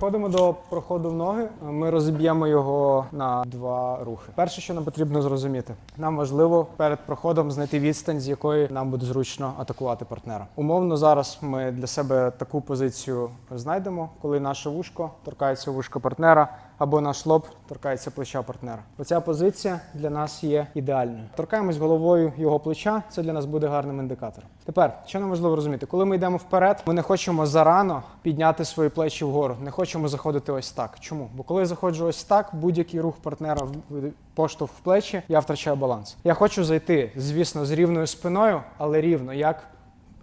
Переходимо до проходу в ноги. Ми розіб'ємо його на два рухи. Перше, що нам потрібно зрозуміти, нам важливо перед проходом знайти відстань, з якої нам буде зручно атакувати партнера. Умовно, зараз ми для себе таку позицію знайдемо, коли наше вушко торкається вушко партнера. Або наш лоб торкається плеча партнера. Оця позиція для нас є ідеальною. Торкаємось головою його плеча. Це для нас буде гарним індикатором. Тепер, що нам важливо розуміти, коли ми йдемо вперед, ми не хочемо зарано підняти свої плечі вгору. Не хочемо заходити ось так. Чому? Бо коли я заходжу ось так, будь-який рух партнера в поштовх в плечі, я втрачаю баланс. Я хочу зайти, звісно, з рівною спиною, але рівно як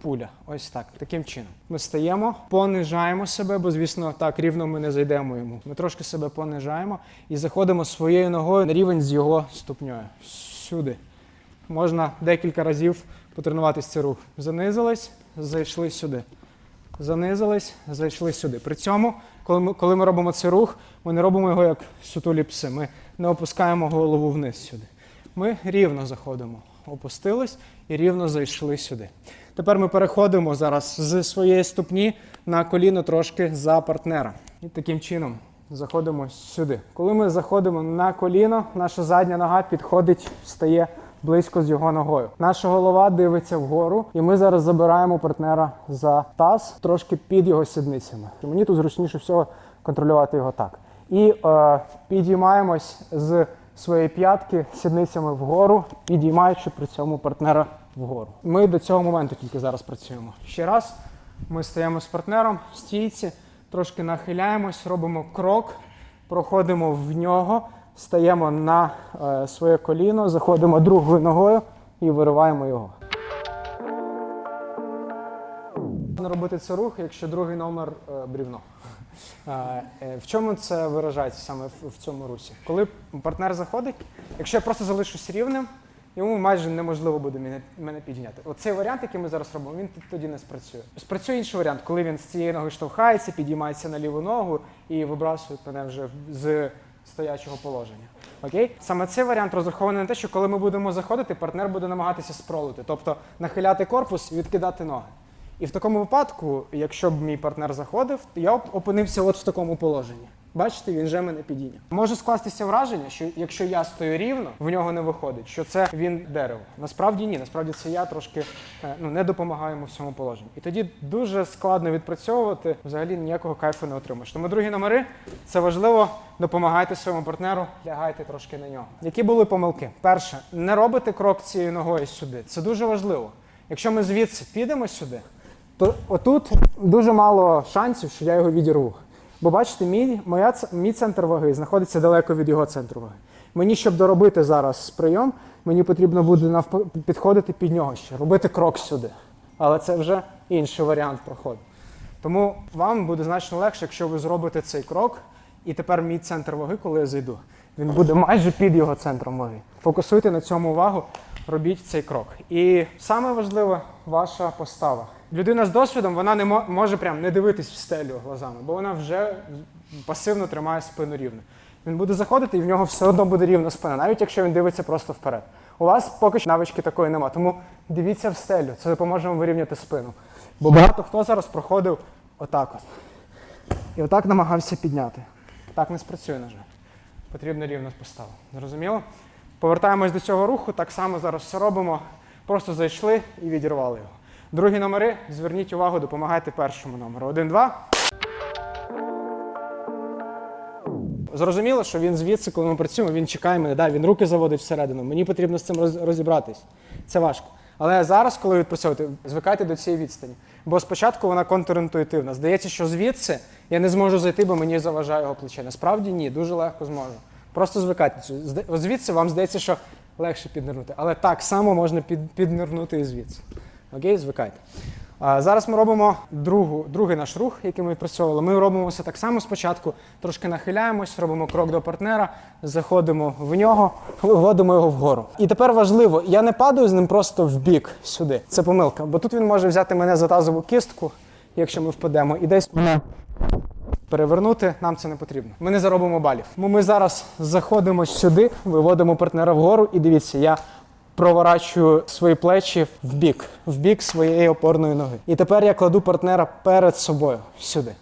пуля. Ось так. Таким чином. Ми стаємо, понижаємо себе, бо, звісно, так рівно ми не зайдемо йому. Ми трошки себе понижаємо і заходимо своєю ногою на рівень з його ступньою. Сюди. Можна декілька разів потренуватись цей рух. Занизились, зайшли сюди. Занизились, зайшли сюди. При цьому, коли ми, коли ми робимо цей рух, ми не робимо його як сутулі пси. Ми не опускаємо голову вниз сюди. Ми рівно заходимо. Опустились і рівно зайшли сюди. Тепер ми переходимо зараз з своєї ступні на коліно трошки за партнера. І таким чином заходимо сюди. Коли ми заходимо на коліно, наша задня нога підходить, стає близько з його ногою. Наша голова дивиться вгору, і ми зараз забираємо партнера за таз трошки під його сідницями. Мені тут зручніше всього контролювати його так. І е, підіймаємось з своєї п'ятки сідницями вгору, підіймаючи при цьому партнера вгору. Ми до цього моменту тільки зараз працюємо. Ще раз ми стаємо з партнером в стійці, трошки нахиляємось, робимо крок, проходимо в нього, стаємо на е, своє коліно, заходимо другою ногою і вириваємо його. Можна робити цей рух, якщо другий номер е, брівно. Е, В чому це виражається саме в, цьому русі? Коли партнер заходить, якщо я просто залишусь рівним, йому майже неможливо буде мене підняти. Оцей варіант, який ми зараз робимо, він тоді не спрацює. Спрацює інший варіант, коли він з цієї ноги штовхається, підіймається на ліву ногу і вибрасує мене вже з стоячого положення. Окей? Саме цей варіант розрахований на те, що коли ми будемо заходити, партнер буде намагатися спролити, тобто нахиляти корпус і відкидати ноги. І в такому випадку, якщо б мій партнер заходив, я б опинився от в такому положенні. Бачите, він вже мене підійняв. Може скластися враження, що якщо я стою рівно, в нього не виходить, що це він дерево. Насправді ні, насправді це я трошки е, ну, не допомагаю йому в цьому положенні. І тоді дуже складно відпрацьовувати, взагалі ніякого кайфу не отримаєш. Тому другі номери це важливо. Допомагайте своєму партнеру, лягайте трошки на нього. Які були помилки? Перше, не робити крок цією ногою сюди. Це дуже важливо. Якщо ми звідси підемо сюди, то отут дуже мало шансів, що я його відірву. Бо бачите, мій, моя, мій центр ваги знаходиться далеко від його центру ваги. Мені, щоб доробити зараз прийом, мені потрібно буде підходити під нього ще, робити крок сюди. Але це вже інший варіант проходу. Тому вам буде значно легше, якщо ви зробите цей крок, і тепер мій центр ваги, коли я зайду, він буде майже під його центром ваги. Фокусуйте на цьому увагу, робіть цей крок. І саме важливе ваша постава. Людина з досвідом вона не може прям не дивитись в стелю глазами, бо вона вже пасивно тримає спину рівно. Він буде заходити, і в нього все одно буде рівна спина, навіть якщо він дивиться просто вперед. У вас поки що навички такої нема, тому дивіться в стелю, це допоможе вам вирівняти спину. Бо багато хто зараз проходив отак от. І отак намагався підняти. Так не спрацює, на жаль. Потрібна рівна постава. Зрозуміло? Повертаємось до цього руху, так само зараз все робимо. Просто зайшли і відірвали його. Другі номери, зверніть увагу, допомагайте першому номеру. Один, два. Зрозуміло, що він звідси, коли ми працюємо, він чекає мене, да, він руки заводить всередину. Мені потрібно з цим розібратись. Це важко. Але зараз, коли відпрацьовувати, звикайте до цієї відстані. Бо спочатку вона контрінтуїтивна. Здається, що звідси я не зможу зайти, бо мені заважає його плече. Насправді ні, дуже легко зможу. Просто звикайте. Звідси вам здається, що легше піднирнути. Але так само можна під, піднирнути і звідси. Окей, звикайте. Зараз ми робимо другу, другий наш рух, який ми відпрацьовували. Ми робимо все так само спочатку, трошки нахиляємось, робимо крок до партнера, заходимо в нього, виводимо його вгору. І тепер важливо, я не падаю з ним просто в бік сюди. Це помилка, бо тут він може взяти мене за тазову кістку, якщо ми впадемо, і десь мене перевернути, нам це не потрібно. Ми не заробимо балів. Ми зараз заходимо сюди, виводимо партнера вгору, і дивіться, я проворачую свої плечі в бік, в бік своєї опорної ноги. І тепер я кладу партнера перед собою сюди.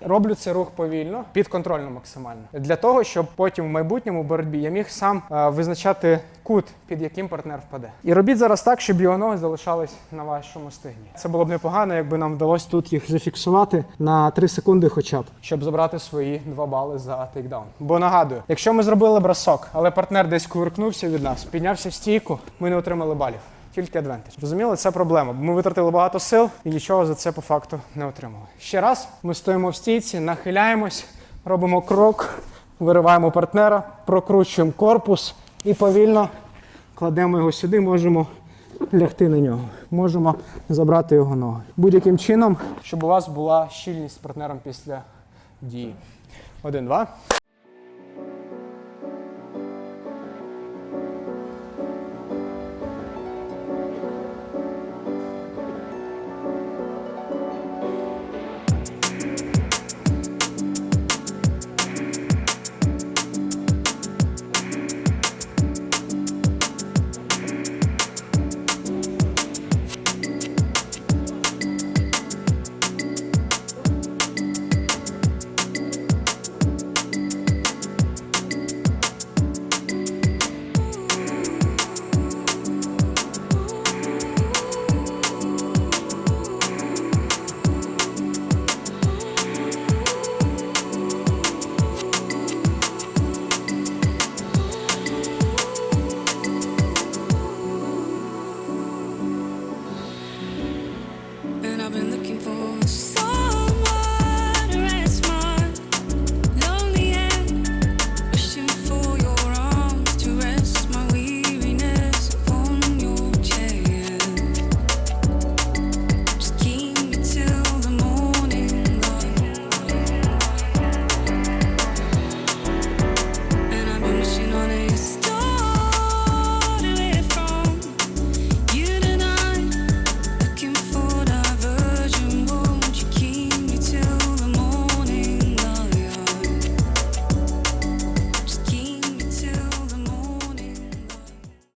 Роблю цей рух повільно, підконтрольно максимально. Для того, щоб потім в майбутньому боротьбі я міг сам е, визначати кут, під яким партнер впаде. І робіть зараз так, щоб його ноги залишались на вашому стегні. Це було б непогано, якби нам вдалося тут їх зафіксувати на 3 секунди, хоча б, щоб забрати свої 2 бали за тейкдаун. Бо нагадую, якщо ми зробили бросок, але партнер десь кувиркнувся від нас, піднявся в стійку, ми не отримали балів. Тільки адвентаж. Розуміли, це проблема. Ми витратили багато сил і нічого за це по факту не отримали. Ще раз ми стоїмо в стійці, нахиляємось, робимо крок, вириваємо партнера, прокручуємо корпус і повільно кладемо його сюди, можемо лягти на нього. Можемо забрати його ноги. Будь-яким чином, щоб у вас була щільність з партнером після дії. Один, два.